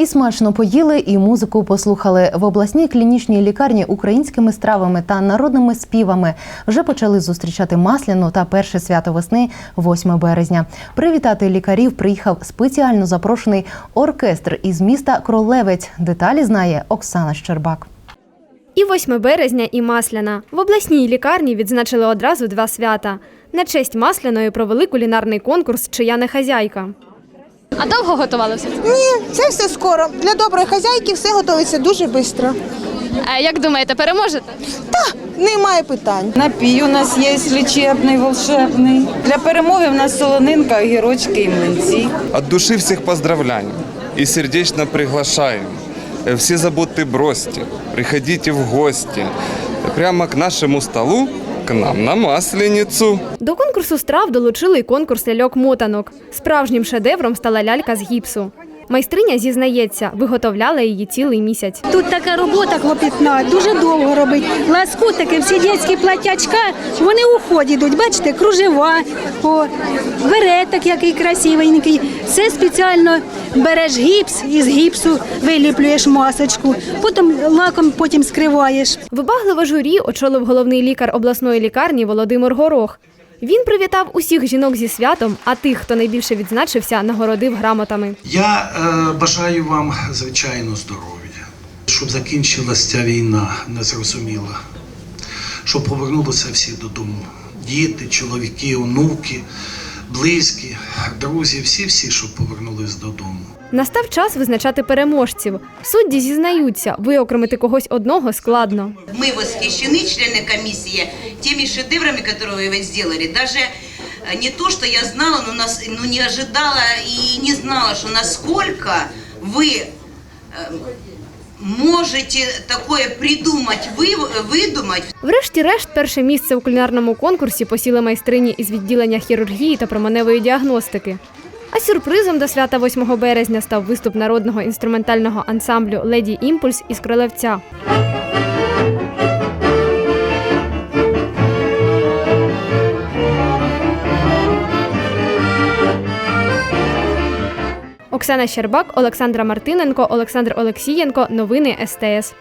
І смачно поїли, і музику послухали в обласній клінічній лікарні українськими стравами та народними співами. Вже почали зустрічати масляну та перше свято весни 8 березня. Привітати лікарів приїхав спеціально запрошений оркестр із міста Кролевець. Деталі знає Оксана Щербак. І 8 березня, і Масляна. В обласній лікарні відзначили одразу два свята. На честь Масляної провели кулінарний конкурс Чия не хазяйка. А довго готували все це? Ні, це все скоро. Для доброї хазяйки все готується дуже швидко. А як думаєте, переможете? Та немає питань. Напій у нас є лічебний, волшебний. Для перемоги в нас солонинка, огірочки і млинці. От души всех поздравляем и сердечно приглашаем. Э, Все заботы бросьте, приходите в гости прямо к нашему столу, нам на Масленицу. До конкурсу страв долучили й конкурс ляльок-мотанок. Справжнім шедевром стала лялька з гіпсу. Майстриня зізнається, виготовляла її цілий місяць. Тут така робота клопітна, дуже довго робить. Ласкутики, всі дітські платячка, вони у ході йдуть. Бачите, кружева, о, беретик який красивенький. Все спеціально береш гіпс, із гіпсу виліплюєш масочку, потім лаком потім скриваєш. Вибагливе журі очолив головний лікар обласної лікарні Володимир Горох. Він привітав усіх жінок зі святом, а тих, хто найбільше відзначився, нагородив грамотами. Я е, бажаю вам звичайно здоров'я, щоб закінчилася ця війна незрозуміла, щоб повернулися всі додому. Діти, чоловіки, онуки, близькі, друзі, всі-всі, щоб повернулись додому. Настав час визначати переможців. Судді зізнаються, виокремити когось одного складно. Мы восхищены, члены комиссии, теми шедеврами, которые вы сделали. Даже э, не то, что я знала, но, нас, ну, не ожидала и не знала, что насколько вы э, можете такое придумать, вы, выдумать. Врешті-решт, перше місце у кулінарному конкурсі посіли майстрині із відділення хірургії та променевої діагностики. А сюрпризом до свята 8 березня став виступ народного інструментального ансамблю Леді Імпульс із Кролевця. Оксана Щербак, Олександра Мартиненко, Олександр Олексієнко. Новини СТС.